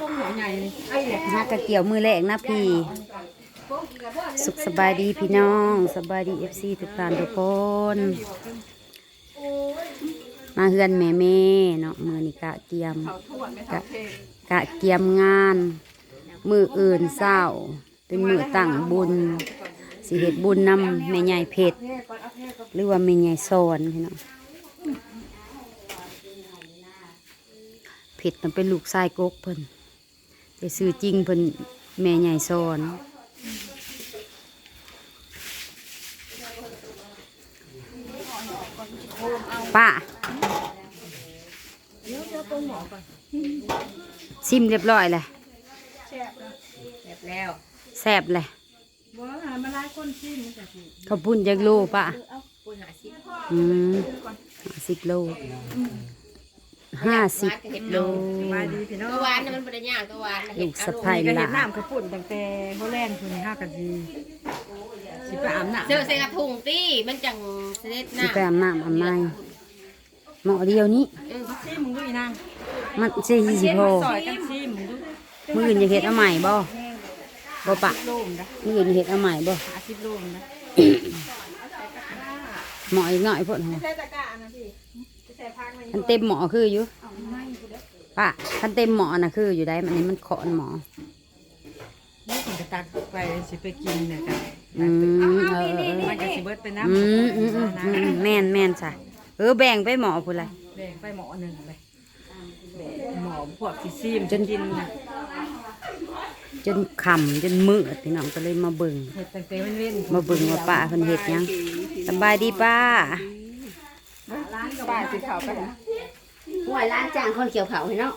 ต้มหัวใหญ่ไอ้แหละหากระเกี่ยวมือแรกนะพี่ สุขสบายดีพี่น้องสบายดีเอฟซีทุกท่านทุกคน มาเฮือนแม่แม่เนาะมือนี่กะเกียมกะเกะเกียมงาน มืออื่นเศร้า เป็นมือตั้งบุญสิเหตุบุญนำแม่ใหญ่เพชรหรือว่าแม่ใหญ่สอนพี่น้องเพชรมันเป็นลูกชายกกเพิ่น แต่ซื้อจริงเพิ่นแม่ใหญ่สอนป้าซิมเรียบร้อยเลยแบบแล้วแซ่บเลยบ่หามาหลายคนชิมแต่พี่ข้าวปุ้นจักโลป้าปุ้ยหาชิมอืมห้าสิบโล ห้าสิบโลมาดีพี่น้องตัวหวานน่ะมันบ่ได้ยากตัวหวานน่ะลูกสะนี่พ้ายก็หเห็ลาดน้ำข้าวปุ้นตั้งแต่เขาแล่นคุณห้ากันทีสิไปอาบน้ำเสื้อใส่กระถุงตี้มันจังเสด็จสิน้ำไปอาบน้ำอาบในหม้อเดียวนี้ เออชิมมึงดูอีนางมันสี่สิบโลซอยกันชิมมึงดูมืออื่นจะเห็ดเอาใหม่บ่บ่ปะโลมนะมืออื่นเห็ดเอาใหม่บ่หาสิบโลมนะหม้ออีกหน่อยพ่นหัวใส่ตะกร้านะพี่ ใส่พักในคันเต็มหม้อคืออยู่ป้าคันเต็มหม้อน่ะคืออยู่ได้มันนี้มันขอนหม้อนี่ถึงกระตักไปสิไปกินเนี่ยกันอืมเออเออเออมันจะสิเบิดเป็นน้ำอืมอืมอืมอืมแม่นแม่นจ้ะเออแบ่งไปหมอพูดเลยแบ่งไปหมอหนึ่งเลยแบ่งหมอพวกที่ซิมจนกินน่ะจนคำจนมืดพี่น้องก็เลยมาเบิ่งเห็ดตั้งแต่มันเว้นมาเบิ่งว่าป้าเพิ่นเฮ็ดหยังสบายดีป้า ป้าสิเขาไปนะหวยร้านจ้างคนเกี่ยวเผาให้เนาะ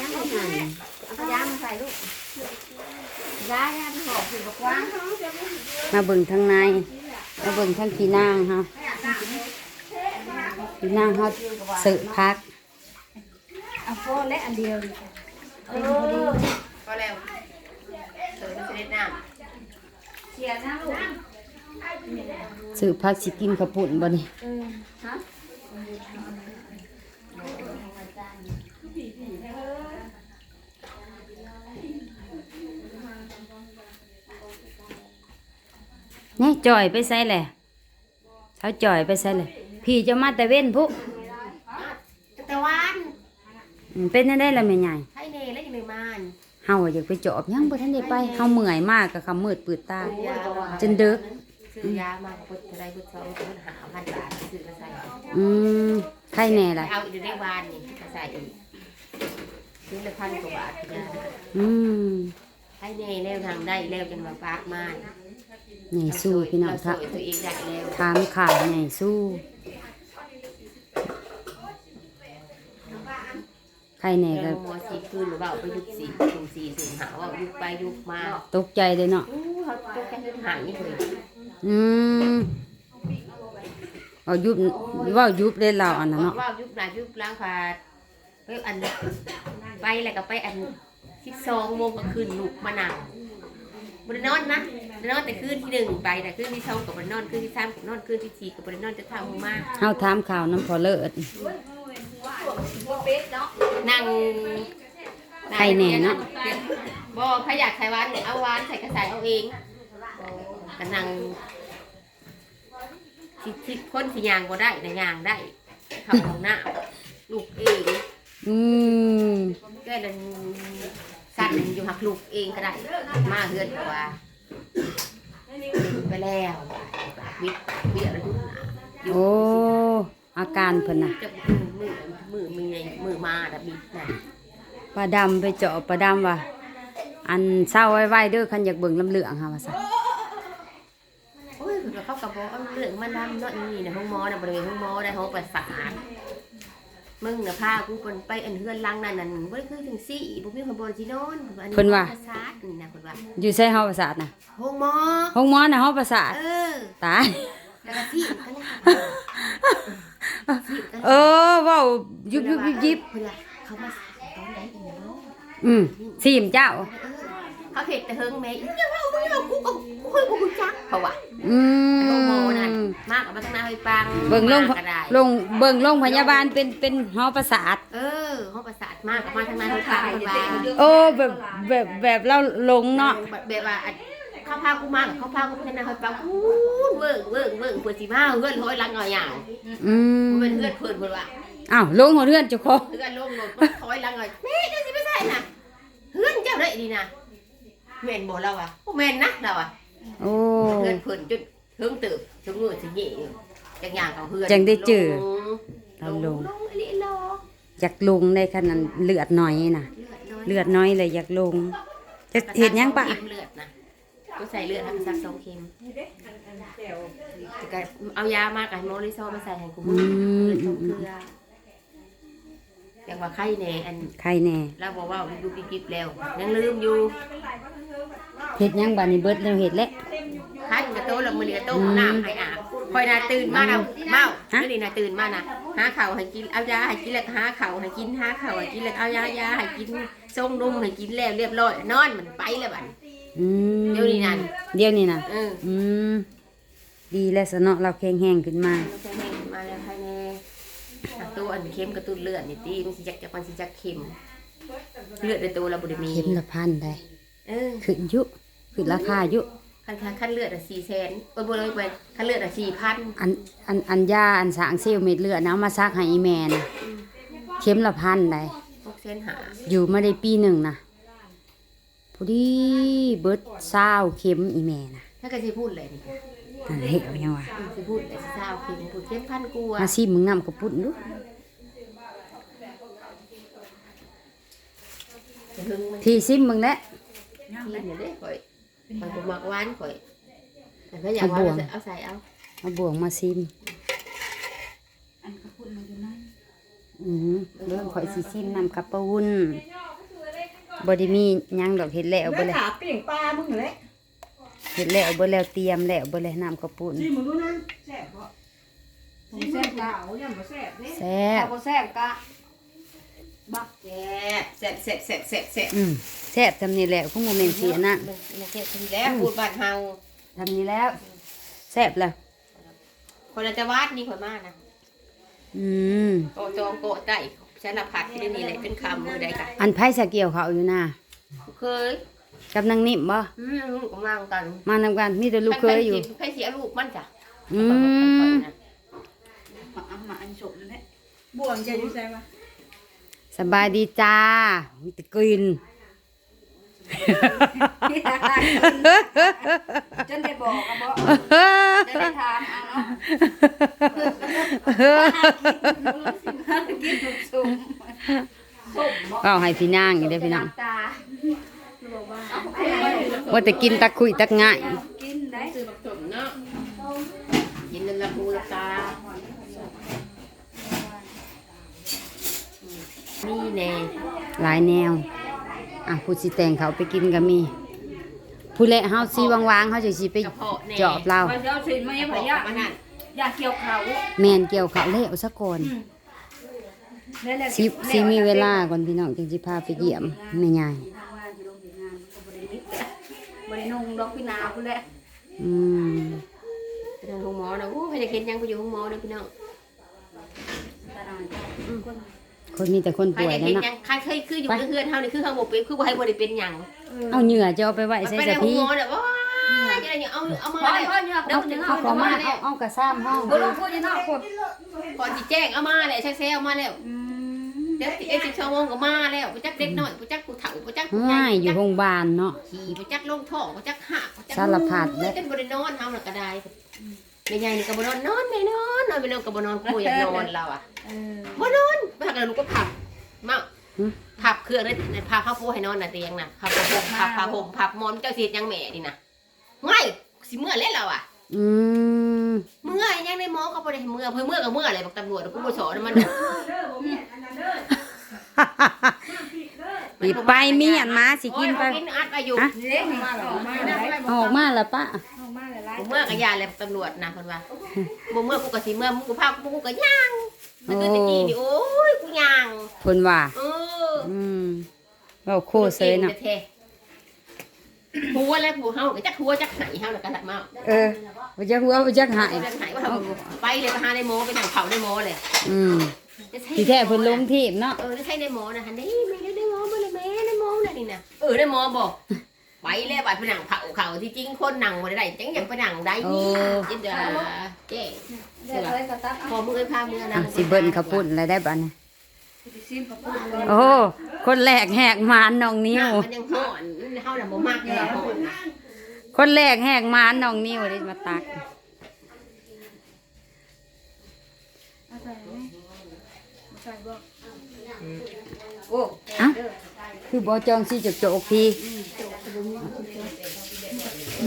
ยังไงเอาพยางมาใส่ลูกย้ายนะพี่บอกพี่บอกว่ามาเบิ่งทางในมาเบิ่งทางพี่นางเฮาพี่นางเฮาสืบพักเอาโฟและอันเดียวก็แล้วเสือมันเสด็จน้ สืบพักสิกินข้าวปุ่นบ่นี่นี่จ่อยไปใส่แหละเขาจ่อยไปใส่เลยพี่จะมาแต่เว้นพุกำแต่หวานอืมเป็นได้ละแม่ใหญ่ เฮาอยากไปจอบยังบ่ทันได้ไปเฮาเมื่อยมากกับคำมืดปืดตาซื้อยามาจนดึก ซื้อยามาพุทธได้พุทธสองพุทธหาพันบาทซื้อมาใส่อืมใครแน่ไปล่ะ เอาอีกได้วานนี่มาใส่อีกซื้อละพันกว่าบาทยาอืมไทยเนแล้วทางได้แล้วจนมาปากม่านใหญ่สู้พี่น้องเราสทักวยตัวเองได้แล้วถามข่าวใหญ่สู้ ใครแน่แล้ก็วมอสีคืนหรือว่าเอาไปยุบสีสูงสีสูงหาว่ายุบไปยุบมาตกใจเลยเนาะอู้เขาต้องการหางนี่เลยอืมเอายุบเว่ายุบได้เราอันนั้นเนาะว่ายุบหลายยุบล้างผาไปอันไปแล้วก็ไปอันสิบสองโมงก็คืนลุกมานั่งบนนอนนะบนนอนแต่คืนที่หนึ่งไปแต่คืนที่สองกับบนนอนคืนที่สามกับนอนคืนที่สี่กับบนนอนจะทำมาเฮาถามข่าวน้ำพอเลิศ นั่งใครแน่เนาะบ่ใครอยากใส่หวานเอาหวานใส่กระใส่เอาเองก็นั่งที่ที่คนที่ยางบ่ได้แต่ยางได้เขาของหน้าลูกเองอืมก็เลยสั่นอยู่หักลูกเองก็ได้มาเฮือนก็ว่าไปแล้ววิทเบี้ยแล้วอยู่โอ้ อาการเพิ่นน่ะจะมือมือมือไงมือมาดับบิดน่ะปลาดำไปเจาะปลาดำว่ะอันเศร้าไว้ๆเด้อคันอยากเบิ่งลำเหลืองค่ะว่าซะโอ้ยเขากับบอกเอาเรื่องมันดำเนาะนี่ในห้องหมอนะบริเวณห้องหมอได้ห้องประสาทมึงน่ะพากูคนไปอันเฮือนลังนั่นนั่นบ่ได้คือถึงสี่บ่มีคนบ่ที่นอนประสาทนี่นะเพิ่นว่าอยู่ใส่เฮาประสาทน่ะห้องหมอห้องหมอน่ะเฮาประสาทเออตายแล้วก็สี่กันนะสี่กัน เออเว้ายุบยุบยิบยิบเพิ่นว่าเขามาตอนไหนอีกเนาะอืมซีมเจ้า เขาเห็นแต่เฮิงแม่อีกอย่าเว้ามึงเรากูก็กูเคยบ่รู้จักเขาว่าอืห้องหมอมนะนั่นอืมมากกับมาทั้งหน้าให้ปังเบิ่งลงมากก็ได้ลงเบิ่งโรงพยาบาลเป็นเป็นหอประสาท เออห้องประสาทมากกับมาทั้งหน้าให้ปังคนว่า โอ้แบบแบบแบบเราลงเนาะ แบบว่าอัน เข้าพากูมากับเข้าพากูไปทางหน้าให้ปังอู้เบิ่งเบิ่งเบิ่งเปิดสิมาเฮือนร้อยลังเอาอย่างอืมมันเป็นเฮือนเพิ่นเพิ่นว่าอ้าวลงหัวเรือนเจ้าของเฮือนลงรถมันถอยลังเอาแม่เจ้าสิไปใส่น่ะเฮือนเจ้าได้ดีนะแม่นบ่เราอะโอ้แม่นนะเราอะโอ้เฮือนเพิ่นจนเฮิงตึกถึงมือสิหนีจังอย่างของเฮือนจังได้เจอลเรางลงลงอลิลออยากลงในขนาดเลือดน้อยน่ะ เลือดน้อยเลือดน้อยเลยอยากลงจะเห็นยังปะเข็มเลือดนะ ก็ใส่เลือดให้มันสักสองเข็มก็เอายามากับโมลิโซมาใส่ให้กูมือเลือดสองเครืออย่างว่าไข้แน่อันใครแน่เราบอกว่าดูกิ๊บๆแล้ว ยังลืมอยู่เห็ดยังบัดนี้เบิดแล้วเห็ดแล้ว คันกระโตแล้วมือเหลือต้มน้ำให้อาบคอยน่ะตื่นมานะเมาไม่ได้น่ะตื่นมานะหาข่าวให้กินเอายาให้กินแล้วก็หาข่าวให้กินหาข่าวให้กินแล้วก็เอายายาให้กินส่งนมให้กินแล้วเรียบร้อยนอนมันไปแล้วบัด อืมเดี๋ยวนี้นั่นเดี๋ยวนี้น่ะเอออืมดีแล้วสนอเราแข็งแห้งขึ้นมามันจะแห้งมาแล้วภายในตัตัวอันเค็มกระตุ้นเลือดนี่ตีมันสิจักจักมันสิจักเค็มเลือดในตัวเราบ่ได้มีเข็มละพันได้เออขึ้นอยุขึ้นราคาอยุคันคันคันเลือดอะ4แสนเออบ่เลยไปคันเลือดอะ4,000อันอันอันยาอันสางเซลล์เม็ดเลือดนะเอามาซักให้อีแม่นะเข็มละพันได้6แสนหาอยู่มาได้ปีหนึ่งนะ พอดีเบิดเศร้าเข็มอีแม่นะถ้าก็สิพูดเลยนี่นั่นเหวยังวะสิพูดแต่สิเศร้าเค็มพูดเค็มพันกว่ามาซีมึงนำกระปุ่นดูจะถึงมันทีซิมมึงแหละกินอยู่เด้ข่อยมันบ่มักหวานข่อยแต่ถ้าอยากหวานเอาใส่เอาเอาบ่วงมาซิมอืมเรื่องข่อยสิซิมนำกระปุน บไดิมีหยังดอกเห็ดแล้วบ่แม่เลยขาปิ่งปลามึงเหรอเห็ดแล้วบ่แล้วเตรียมแล้วบ่เลยน้ำกระปุนที่มึงดูนั่นแซ่บบ่ผมแซ่บกะเอาอย่างบ่แซ่บเด้แซ่บ บ่แซ่บกะบักแซ่บแซ่บแซ่บแซ่บแซ่บอืมแซ่บทำนี่แหละพวกโมเมนต์เสียนะมันแซ่บทีแล้วพูดบ้านเฮาทำนี่แล้วแซ่บแล้วคนละจะวาดนี่ข่อยมานะอืมโกจองโกะได้ สารพัดที่นี่แหละเป็นคำมือใดกันอันไผ่สะเกี่ยวเขาอยู่นะเคยกับนางนิ่มบ่อืมลูกกำลังกัน มานำกันมีแต่ลูกเคยอยู่ใครเสียลูกมันจ้ะอืมมามาอันฉกนั่นแหละบ่วงจะอยู่ใส่มาสบายดีจ้ามีแต่กลินจนได้บอกอะบ่จะได้ถามเอาเนาะ กินลูกซุ่มส้มบ่เอาให้พี่นางอยู่ได้อพี่น้องตาว่าแต่กินตักคุยตักง่ายกินได้ซื้อบักสมเนาะกินน้ำละปูละตานี่แน่หลายแนว อะผู้สิแต่งเขาไปกินก็มี ผู้เละเฮาสิวางๆเฮาจะสิไปกระเพาะแน่จอบเราว่าเจ้าสิไม่กระพเพาะยามันนั่นอย่าเกี่ยวเขา แม่นเกี่ยวเขาเละเอาซะก่อนนั่นแหละ สิสิมีเวลาก่อนพี่น้องจึงสิพาไปเยี่ยมแม่ยายทำงานอยู่โรงพยาบาลก็บ่ได้นิดบ่ได้นุ่งดอกพี่นาพุ่นแหละอืมไปทางห้องหมอนะโอ้พยาเคนยังไปอยู่ห้องหมอนะพี่น้องตาหน่อยคนมีแต่คนใครป่วยจะนั่เห็นนเนาะยังใครเคยคืออยู่กับเพื่อนเฮานี่คือเฮาบ่เป็นคือบ่ให้บ่ได้เป็นหยังเอาเหงื่อจะเอาไปไว้มันใส่ไปในสะห้องพีหมอน่ะว้ายจะได้เอาเอามาพ่อเลยพ่อเนี่ยเดี๋ยวพูดจะยังเข้าขอมามาแล้เอาวเอากระซ้ำห้องบ่รู้พูดยังเนาะพูดก่อนสิแจ้งเอามาแล้วแซ่ๆเอามาแล้วเดี๋ยวสิเอ็ดสิบชั่วโมงก็มาแล้วบ่จักเด็กน้อยบ่จักผู้เฒ่าบ่จักผู้ใหญ่ง่ายอยู่โรงพยาบาลเนาะ ขี่บ่จักลงท้องบ่จักหักบ่จักสารพัดเลยจนบ่ได้นอนเฮาน่ะก็ได้แม่ใหญ่นี่ก็บ่นอนนอนไม่นอนนอนไม่นอนก็บ่นอนกูอยากนอนเราอะเออบ่นอนไปหากันลูกก็พับมาพับเครื่องในพับผ้าปูให้นอนน่ะเตียงน่ะพับผ้าห่มพับผ้าห่มพับหมอนเจ้าเสียดยังแม่นี่น่ะง่ายสิเมื่อแล้วเราอะ อืมเมื่อยังในหมอเขาบ่ได้ให้เมื่อเพิ่นเมื่อก็เมื่ออะไรบอกตำรวจกูบ่สอนมันน่ะปีไปมีอันมาสิกินไปโอ้ยเขากินอัดอายุฮะเล็กมาแล้วมาแล้วได้เอาออกมาแล้วป้าเอามาแล้วไล่กูเมื่อก็ยาเลยตำรวจนะเพิ่นว่าบ่เมื่อกูก็สิเมื่อมึงกูพากูก็ย่างมันคือตะกี้นี่โอ้ยกูย่างเพิ่นว่าเอออืมเราโคเซยเนาะแท้ หัวแล้วผู้เฮาก็จักหัวจักไหเฮาแล้วก็ละเมาเออบ่จักหัวบ่จักหาย จักไหว่าเฮาไปเลยไปหาในโมไปนั่งเผาในโมเลยอืมจะใช่ที่แท้เพิ่นลงทีบเนาะเออจะใช่ในโมนะฮันนี่ไม่ได้ในโมบ่เลยแม่ในโมน่ะนี่นะเออในโมบอกไปแล้วไปไปนั่งเผาเขาที่จริงคนนั่งบ่ได้จังอยากไปนั่งได้นี่จินดาเจ๊พอมึงเอ้ยพามึงอะนะสิเบิ่นข้าวปุ้นอะไรได้บัดนี้โอ้ คนแรกแหกมานน้องนิ้ว มันยังห่อนเฮาน่ะบ่มักเลยห่อนคนแรกแหกมานน้องนิ้วเลยมาตักโอ้เอ้าคือบ่จองสิจกจกพี่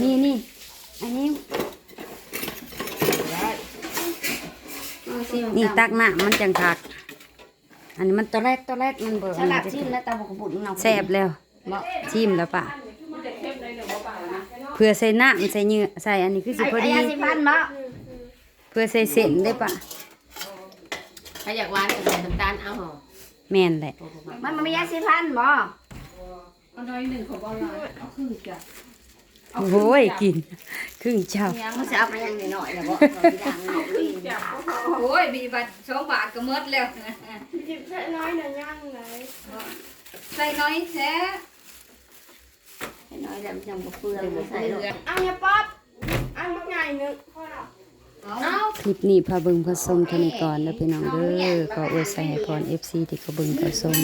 นี่นี่อันนี้นี่ตักหน้ามันจังคัก อันนี้มันตัวแรกตัวแรกมันเบิ่สลัดชิ้นและตำบักบุญเราแซ่บแล้วชิมแล้วป่ะเพื่อใส่น้ำใส่เนื้อใส่อันนี้คือสิพอดีไอ้ยาสิพันบ่เพื่อใส่เส้นได้ป่ะใครอยากหวานก็ใส่น้ำตาลเอาห่อแม่นแหละมันมันมียาสิพันบ่เอาน้อยหนึ่งของบอลลายเอาคือจ้ะ โอ้ยกิน ครึ่งเช้ายังมันจะเอาไปยังหน่อยๆนะบ่ดังหน่อยนี่โอ้ยมีบาทสองบาทก็หมดแล้วจิบใส่น้อยหนึ่งย่างเลยใส่น้อยแท้ให้น้อยแล้วมันยังบ่เปื่อยบ่ใส่หรอกเอาเนี่ยป๊อปเอามาใหญ่หนึ่งพอแล้วเอาคลิปนี้พาเบิ่งพระสมเทานิก่อนแล้วพี่น้องเด้อก็อวยใส่ให้พร FC ที่เขาเบิ่งพระสม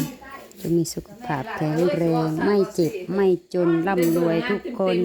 จะมีสุขภาพแข็งแรง ไม่เจ็บ ไม่จนร่ำรวยทุกคน